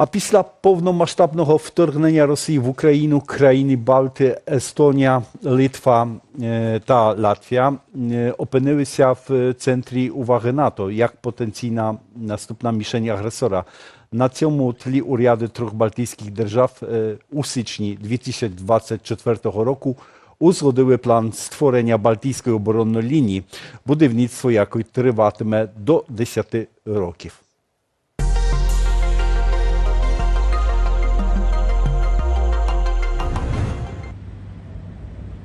А після повномасштабного вторгнення Росії в Україну країни Балти, Естонія, Литва е, та Латвія е, опинилися в центрі уваги НАТО як потенційна наступна мішень агресора. На цьому тлі уряди трьох балтійських держав е, у січні 2024 року узгодили план створення Балтійської оборонної лінії, будівництво якої триватиме до 10 років.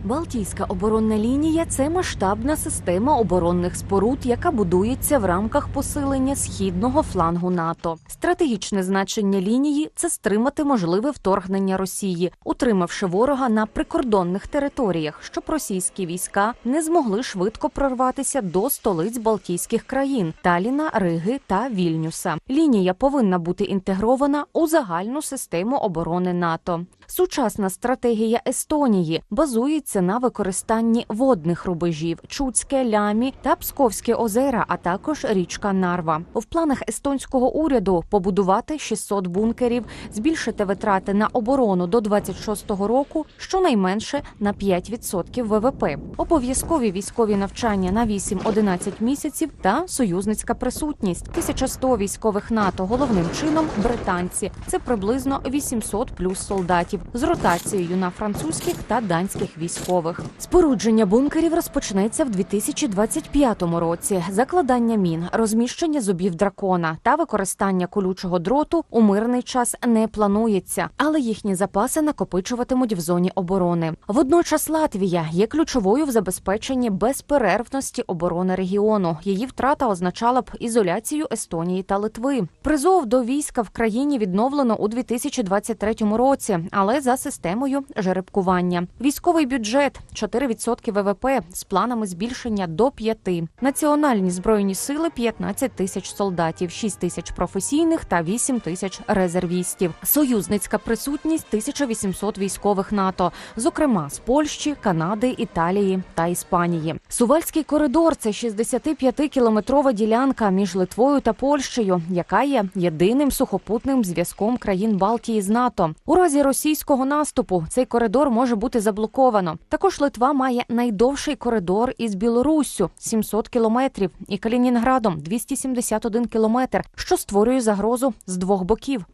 Well Балтійська оборонна лінія це масштабна система оборонних споруд, яка будується в рамках посилення східного флангу НАТО. Стратегічне значення лінії це стримати можливе вторгнення Росії, утримавши ворога на прикордонних територіях, щоб російські війська не змогли швидко прорватися до столиць Балтійських країн Таліна, Риги та Вільнюса. Лінія повинна бути інтегрована у загальну систему оборони НАТО. Сучасна стратегія Естонії базується на використанні водних рубежів Чуцьке, Лямі та Псковське озера, а також річка Нарва. В планах естонського уряду побудувати 600 бункерів, збільшити витрати на оборону до 26-го року, щонайменше на 5% ВВП, обов'язкові військові навчання на 8-11 місяців та союзницька присутність. 1100 військових НАТО головним чином британці. Це приблизно 800 плюс солдатів з ротацією на французьких та данських військових. Спорудження бункерів розпочнеться в 2025 році. Закладання мін, розміщення зубів дракона та використання колючого дроту у мирний час не планується, але їхні запаси накопичуватимуть в зоні оборони. Водночас Латвія є ключовою в забезпеченні безперервності оборони регіону. Її втрата означала б ізоляцію Естонії та Литви. Призов до війська в країні відновлено у 2023 році, але за системою жеребкування. Військовий бюджет 4% ВВП з планами збільшення до 5%. Національні збройні сили 15 тисяч солдатів, 6 тисяч професійних та 8 тисяч резервістів. Союзницька присутність 1800 військових НАТО, зокрема з Польщі, Канади, Італії та Іспанії. Сувальський коридор це 65-кілометрова ділянка між Литвою та Польщею, яка є єдиним сухопутним зв'язком країн Балтії з НАТО. У разі російського наступу цей коридор може бути заблоковано. Також Литва має найдовший коридор із Білоруссю 700 кілометрів і Калінінградом 271 кілометр, що створює загрозу з двох боків.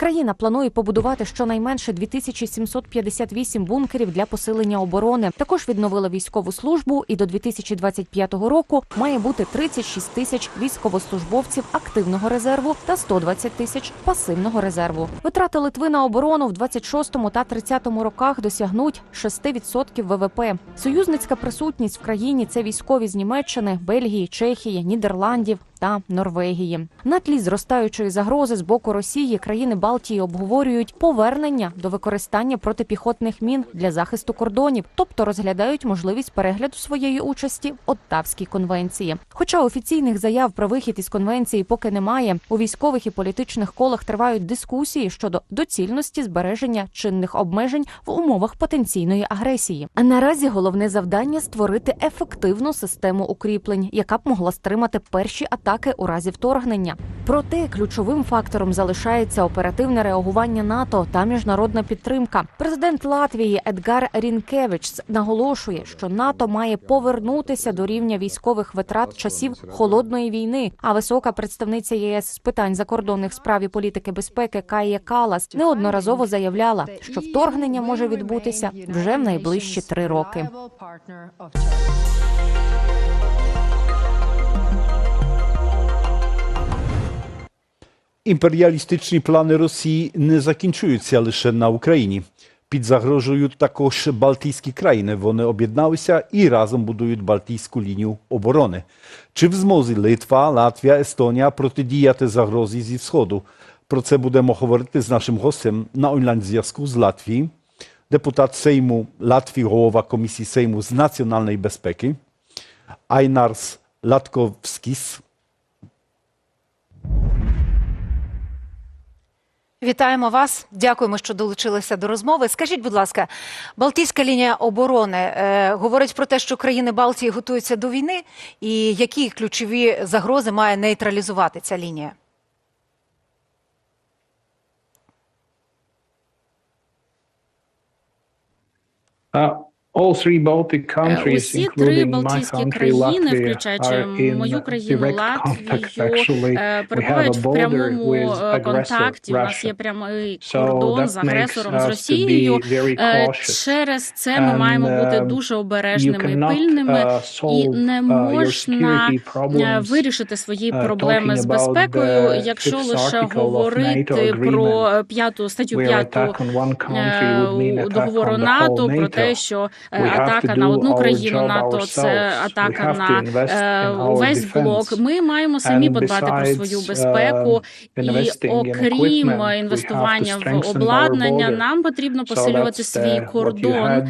Країна планує побудувати щонайменше 2758 бункерів для посилення оборони. Також відновила військову службу, і до 2025 року має бути 36 тисяч військовослужбовців активного резерву та 120 тисяч пасивного резерву. Витрати Литви на оборону в 26-му та 30-му роках досягнуть 6% ВВП. Союзницька присутність в країні це військові з Німеччини, Бельгії, Чехії, Нідерландів та Норвегії. На тлі зростаючої загрози з боку Росії країни Балтії обговорюють повернення до використання протипіхотних мін для захисту кордонів, тобто розглядають можливість перегляду своєї участі в Оттавській конвенції. Хоча офіційних заяв про вихід із конвенції поки немає, у військових і політичних колах тривають дискусії щодо доцільності збереження чинних обмежень в умовах потенційної агресії. А наразі головне завдання створити ефективну систему укріплень, яка б могла стримати перші атаки у разі вторгнення. Проте ключовим фактором залишається оперативне реагування НАТО та міжнародна підтримка. Президент Латвії Едгар Рінкевичс наголошує, що НАТО має повернутися до рівня військових витрат часів холодної війни. А висока представниця ЄС з питань закордонних справ і політики безпеки Кая Калас неодноразово заявляла, що вторгнення може відбутися вже в найближчі три роки. Імперіалістичні плани Росії не закінчуються лише на Україні. Під загрожею також Балтійські країни. Вони об'єдналися і разом будують Балтійську лінію оборони. Чи в змозі Литва, Латвія, Естонія протидіяти загрозі зі сходу? Про це будемо говорити з нашим гостем на онлайн-зв'язку з Латвії, депутат Сейму Латвії, голова комісії Сейму з національної безпеки, Айнарс Латковськіс, Вітаємо вас. Дякуємо, що долучилися до розмови. Скажіть, будь ласка, Балтійська лінія оборони е, говорить про те, що країни Балтії готуються до війни, і які ключові загрози має нейтралізувати ця лінія? Uh, all three Baltic Е, countries, Усі три Балтійські країни, включаючи мою країну Латвію, е, перебувають в прямому е, контакті. У нас є прямий кордон з агресором з Росією. Е. Через це ми маємо бути um, дуже обережними і пильними. uh, І не uh, можна е, вирішити свої uh, проблеми з безпекою, якщо лише говорити про е, п'яту статтю п'яту е, договору НАТО про те, що е, атака на одну країну НАТО це атака на е, увесь блок. Ми маємо самі подбати про свою uh, безпеку, і окрім інвестування в обладнання, нам потрібно посилювати свій what you кордон.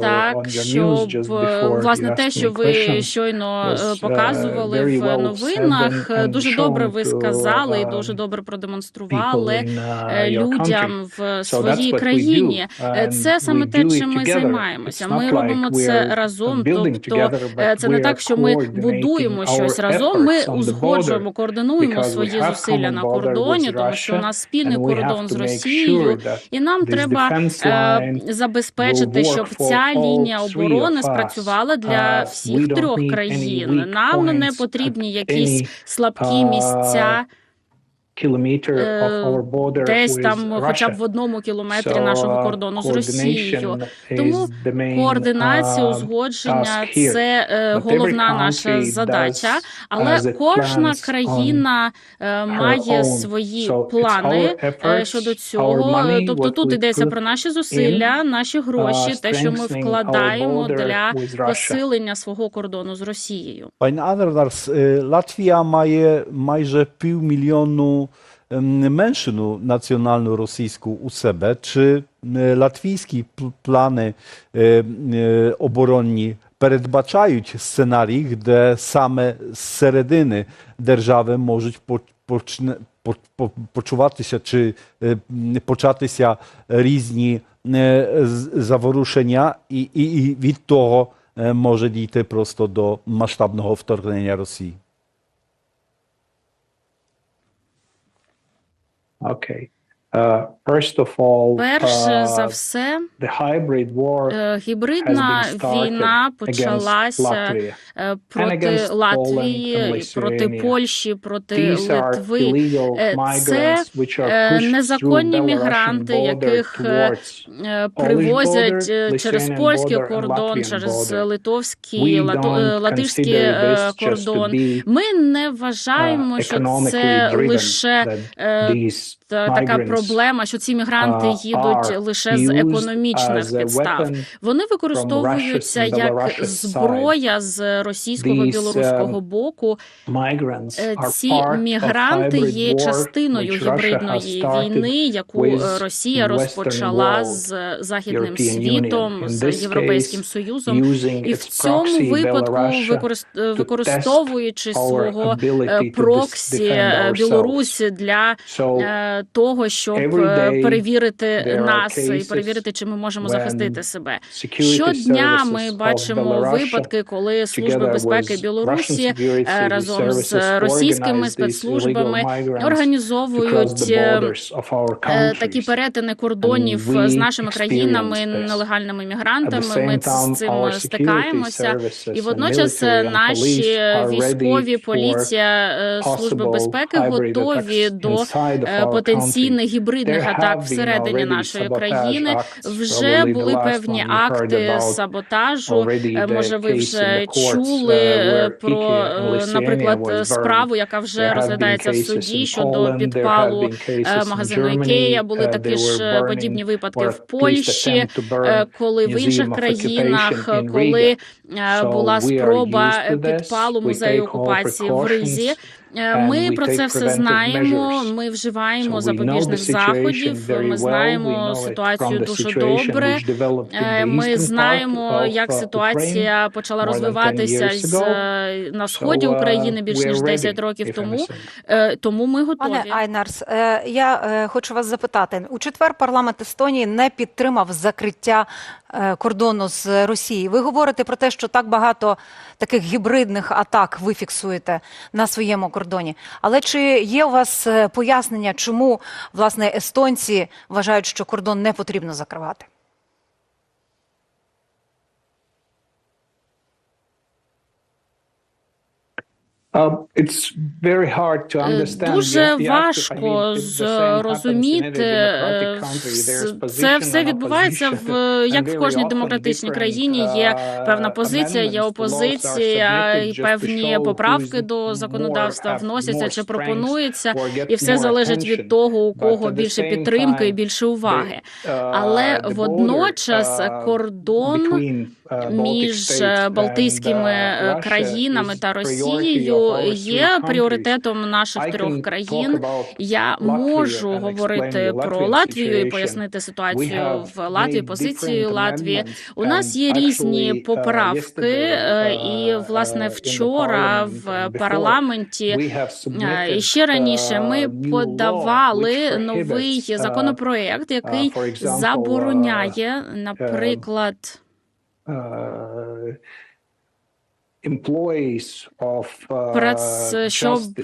Так, щоб е, власне те, що ви щойно е, показували в новинах, е, дуже добре ви сказали і uh, дуже добре продемонстрували uh, е, людям в своїй країні. Е, Це саме те, чим ми займаємося. Ми робимо це разом. Тобто е, це не так, що ми будуємо щось разом. Ми узгоджуємо, координуємо свої зусилля на кордоні, тому що у нас спільний кордон з Росією. І нам треба е, забезпечити, щоб ця лінія оборони спрацювала для Uh, всіх трьох країн. Нам не потрібні якісь слабкі uh, місця десь with там, хоча б в одному кілометрі So, нашого uh, кордону з Росією. Тому Координація, uh, узгодження це е, головна наша задача. Але кожна країна е, має свої So плани е, efforts, щодо цього. money, Тобто тут йдеться про наші зусилля, наші гроші, uh, те, що ми вкладаємо для посилення свого кордону з Росією. Adernars, y, Latvia mає майже півмільйону ем, меншину національну російську у себе. Чи е, латвійські пл- плани е, е, оборонні передбачають сценарій, де саме з середини держави можуть по- почне- по- по- почуватися чи е, м, початися різні е, з- заворушення, і, і, і від того е, може дійти просто до масштабного вторгнення Росії. Okay. Uh, first of all, Перш uh, за все, е, гібридна війна почалася е, проти Латвії, проти. Польщі, проти Литви. Е, це, е, незаконні мігранти, яких, е, Е, Привозять е, через польський кордон, через литовський, е, е, to кордон. Ми не uh, вважаємо, що це лише е, така migrants, проблема, що ці мігранти uh, їдуть лише з економічних підстав. Вони використовуються як зброя з російського білоруського боку. migrants Е, Ці мігранти є частиною гібридної війни, яку Росія розпочала з західним світом, з Європейським Союзом. І в цьому випадку, е, використовуючи свого е, проксі. Білорусі для того, щоб е, перевірити нас і перевірити, чи ми можемо захистити себе. Щодня ми бачимо випадки, коли служби безпеки Білорусі е, разом з російськими спецслужбами організовують е, такі перетини кордонів з нашими країнами, нелегальними мігрантами. Ми з цим стикаємося. І водночас наші військові, поліція, служби безпеки готові до потенційних. Гібридних атак всередині нашої країни. Вже були певні акти саботажу. Е, Може, ви вже чули uh, е, про, е, наприклад, справу, яка вже розглядається в суді щодо підпалу е, магазину Ікея. Були uh, такі ж е, подібні випадки в Польщі. е, Коли в інших країнах, коли е, була спроба підпалу музею окупації в Ризі. Е, Ми про це все знаємо. Ми вживаємо запобіжних заходів. Ми знаємо ситуацію дуже добре. Е, Ми знаємо, як uh, ситуація почала more than 10 розвиватися з е, на сході uh, України більш ніж 10 років тому. Тому ми готові. Пане Айнарс, я хочу вас запитати. У четвер парламент Естонії не підтримав закриття кордону з Росією. Ви говорите про те, що так багато таких гібридних атак ви фіксуєте на своєму кордоні. Але чи є у вас е, пояснення, чому власне естонці вважають, що кордон не потрібно закривати? Uh, it's very hard to Е, understand. Дуже важко зрозуміти. е, Це все відбувається в як в кожній демократичній країні. Є uh, певна позиція, є опозиція, і певні поправки до законодавства вносяться чи пропонуються, і все залежить від того, у кого більше підтримки і більше уваги. Uh, Але водночас uh, кордон uh, між е, Балтійськими uh, е, країнами та Росією є пріоритетом наших трьох країн. Я можу говорити про Латвію і пояснити ситуацію в Латвії, позицію Латвії. У нас є різні uh, поправки, е, і uh, власне uh, вчора в парламенті е, і ще раніше ми uh, подавали новий uh, законопроект, який забороняє, наприклад. uh, employees of uh, Прац- щоб, е,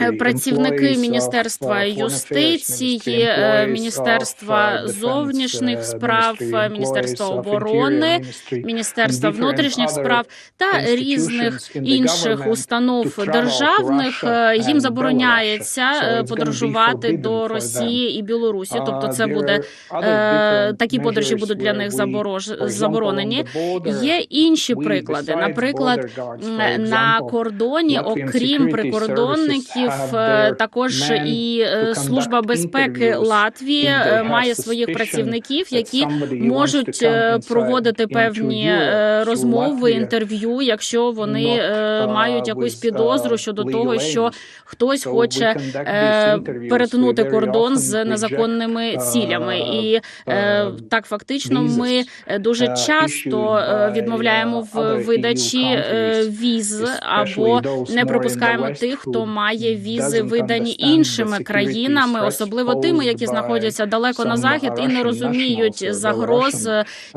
uh, Працівники Міністерства uh, юстиції, е, Міністерства uh, зовнішніх uh, справ, е, Міністерства оборони, Міністерства внутрішніх справ та різних інших установ державних. е, Їм забороняється е, подорожувати до Росії і Білорусі. Uh, Тобто, це буде е, такі подорожі будуть для них заборонені. Є інші приклади. Наприклад, на кордоні, окрім прикордонників, е, також і е, служба безпеки Латвії е, має своїх працівників, які можуть проводити певні розмови, інтерв'ю, якщо вони uh, мають якусь підозру uh, щодо того, що хтось хоче перетнути кордон з незаконними uh, цілями. І так фактично ми дуже часто відмовляємо в видачі е, countries, віз або не пропускаємо тих, хто має візи видані іншими країнами, особливо тими, які знаходяться далеко на захід і не розуміють загроз,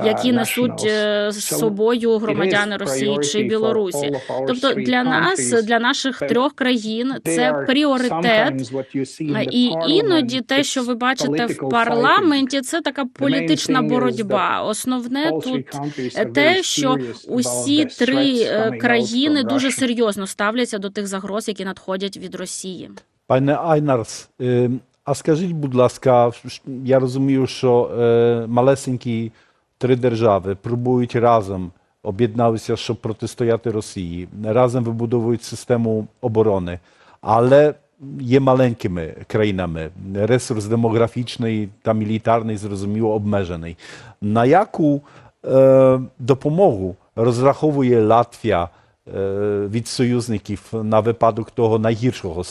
які uh, несуть е, з собою громадяни Росії чи Білорусі. Тобто для нас, для наших трьох країн, це пріоритет. І іноді те, що ви бачите в парламенті, це така політична боротьба. Основне тут е, те, що усі три е, країни дуже серйозно ставляться до тих загроз, які надходять від Росії. Пане Айнарс, е, а скажіть, будь ласка, я розумію, що е, малесенькі три держави пробують разом, об'єдналися, щоб протистояти Росії, разом вибудовують систему оборони, але є маленькими країнами. Ресурс демографічний та мілітарний, зрозуміло, обмежений. На яку е, допомогу розраховує Латвія від союзників на випадок того найгіршого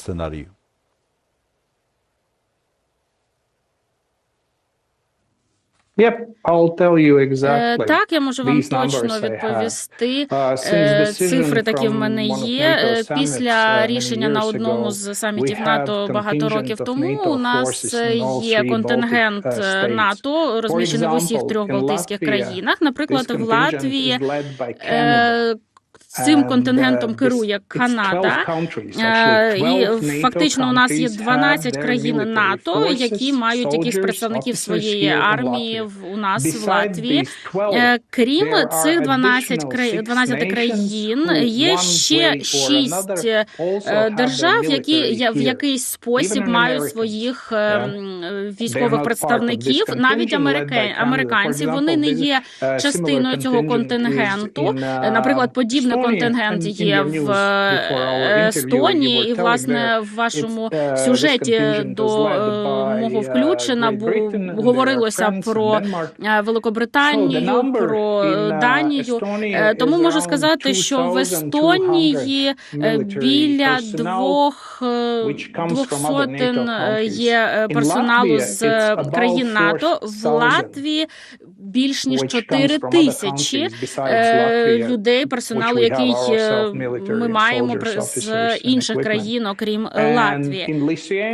Yep, I'll tell you Е, exactly. Так, я можу вам точно відповісти. Uh, Е, Цифри такі в мене є. Е, Після uh, рішення на одному з самітів НАТО багато років тому у нас е, є контингент uh, е. НАТО, розміщений в усіх трьох балтійських країнах. Наприклад, в Латвії е, цим контингентом uh, керує Канада. 12 countries, Е, actually. І 12 НАТО фактично у нас є countries 12 have their країн НАТО, які мають soldiers, представників своєї армії в- у нас в Латвії. these 12, Е, Крім цих 12 additional країн, six 12 країн, є ще one way or 6 another also е, have their держав, які в якийсь спосіб мають своїх е, е, військових представників. Навіть американці вони не є uh, частиною цього контингенту. Е, uh, Наприклад, подібне контингент є в е, Естонії, і власне в вашому uh, сюжеті до е, мого uh, включена говорилося про е, Великобританію, про е, uh, Данію. Е, Тому можу сказати, що в 2,200 Естонії е, біля двох е, двох сотень е, countries. є е, персоналу з е, країн НАТО. В 4,000, Латвії більш ніж which comes 4 from other тисячі е, людей, персоналу, який е, ми маємо з інших країн, окрім е, Латвії.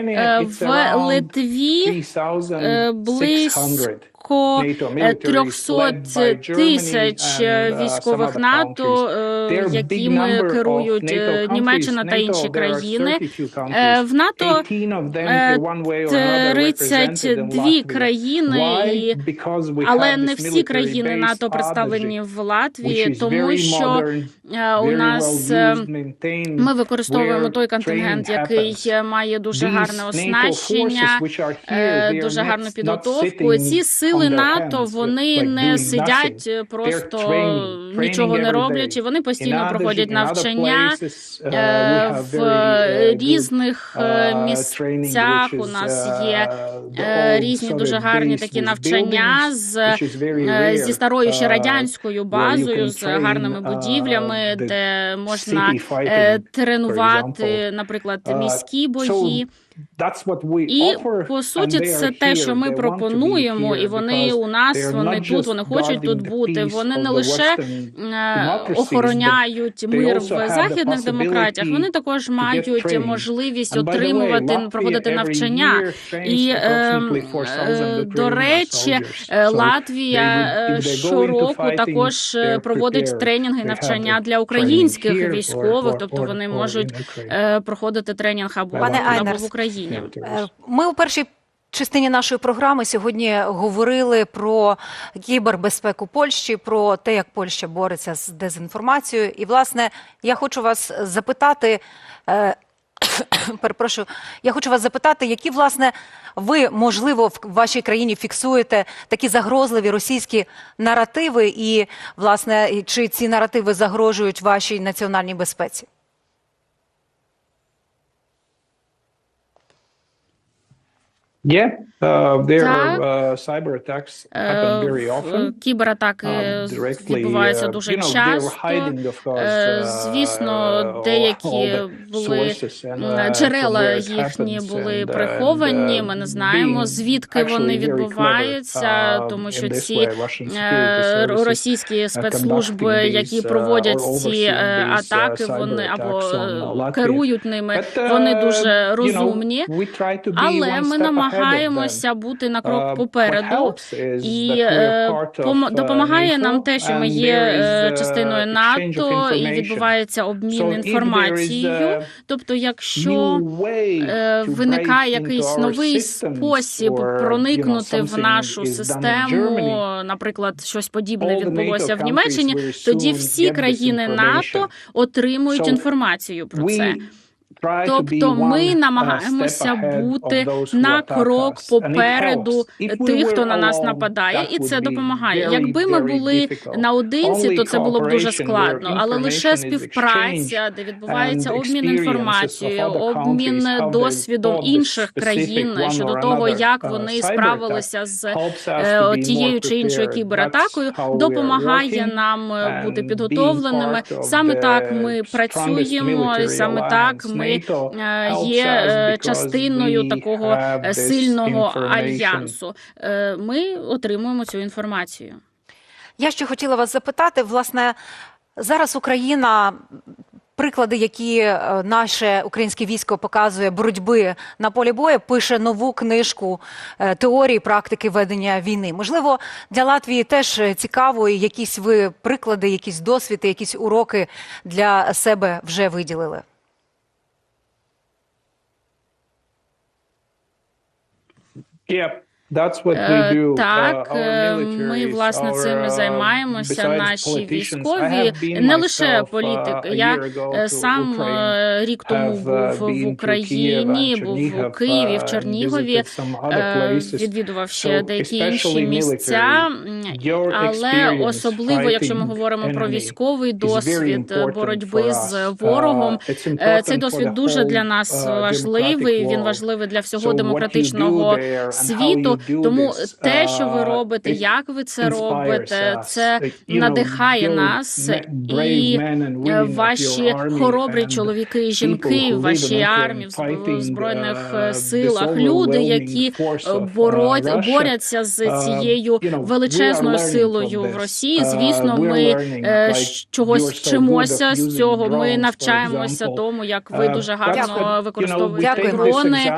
Е, В Литві е, 3,600 близько NATO militaries 300 led by Germany тисяч е, uh, військових НАТО, е, якими керують е. Німеччина та інші країни. 32 Е, countries. В НАТО 18 of them, е, in one way or another, represented in 32 Latvia. країни, і але не всі країни НАТО представлені в Латвії, тому що е, у нас е, ми використовуємо той контингент, який е, має дуже гарне оснащення, е, дуже гарну підготовку. Ці сили their НАТО вони не сидять е, просто нічого не роблячи. Вони постійно проходять навчання. uh, Е, В uh, різних е, uh, місцях у нас uh, є е, різні дуже гарні такі навчання з е, зі старою ще uh, радянською базою, з гарними uh, будівлями, де можна е, тренувати, наприклад, Uh, міські бої. І по суті, це те, що ми пропонуємо, і вони у нас, вони тут, вони хочуть тут бути. Вони не лише е, охороняють мир в західних демократіях. Вони також мають можливість отримувати, проводити навчання. І е, approximately 4,000 е, до речі, е, Латвія е, щороку також е, проводить тренінги, навчання для українських військових, тобто вони можуть е, проходити тренінг або, в Україні. Е, Ми у першій частині нашої програми сьогодні говорили про кібербезпеку Польщі, про те, як Польща бореться з дезінформацією. І, власне, я хочу вас запитати. е, Перепрошую, я хочу вас запитати, які власне ви можливо в вашій країні фіксуєте такі загрозливі російські наративи, і власне чи ці наративи загрожують вашій національній безпеці? Yeah, uh, there Так. are uh, cyber attacks Е, happen very often. Кібератаки Um, directly, відбуваються uh, дуже you know, they're часто. hiding, of course, Е, uh, Звісно, деякі були uh, джерела їхні були and, uh, приховані. Ми не uh, знаємо, звідки вони відбуваються, uh, тому що ці е, російські спецслужби, які uh, проводять ці е, uh, атаки, вони або uh, е, керують ними. Uh, Вони дуже розумні. Але ми them. Намагаємося бути на крок Uh, попереду. І е, допомагає нам те, що ми є е, частиною НАТО і відбувається обмін інформацією. Тобто, якщо е, виникає якийсь новий спосіб проникнути в нашу систему, наприклад, щось подібне відбулося в Німеччині, тоді всі країни. НАТО отримують інформацію про це. Тобто ми uh, намагаємося бути на крок попереду тих, хто на нас нападає, і це допомагає. Якби ми були наодинці, то це було б дуже складно. Але лише співпраця, де відбувається обмін інформацією, обмін досвідом інших країн щодо того, як uh, вони справилися з е, тією чи іншою кібератакою, допомагає нам е, бути підготовленими. Саме так ми працюємо, саме так ми Е, є е, частиною такого е, сильного альянсу. Ми отримуємо цю інформацію. Я ще хотіла вас запитати, власне, зараз Україна. Приклади, які наше українське військо показує боротьби на полі бою, пише нову книжку теорії практики ведення війни. Можливо, для Латвії теж цікаво, і якісь ви приклади, якісь досвіди, якісь уроки для себе вже виділили. Yeah. That's what we Е, do. Так, Uh, е, ми власне цим uh, займаємося. Наші військові не лише myself, uh, політик. a Я е, сам е, рік тому uh, був в Україні, був у Києві, в uh, Чернігові. е. Відвідував ще деякі інші місця, але особливо, якщо ми говоримо про військовий досвід е, боротьби з ворогом. Uh, Е, Цей досвід дуже для нас uh, важливий. Він важливий для всього демократичного світу. Тому те, що ви uh, робите, як ви це робите, це надихає нас і е, ваші хоробрі чоловіки і жінки who в live вашій in Ukraine армії, в збройних uh, е, силах. Люди, які overwhelming force е, of, uh, боро- Russia. борються з Uh, цією величезною силою в. Росії. Uh, Звісно, ми е, чогось вчимося з цього. Ми навчаємося тому, як ви Uh, дуже гарно використовуєте дрони.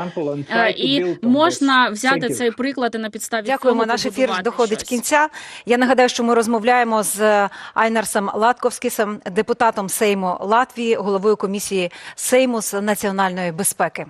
Е, І можна взяти цей приклад і на підставі Дякуємо. Наш ефір доходить щось. кінця. Я нагадаю, що ми розмовляємо з Айнарсом Латковськісом, депутатом Сейму Латвії, головою комісії Сейму з національної безпеки.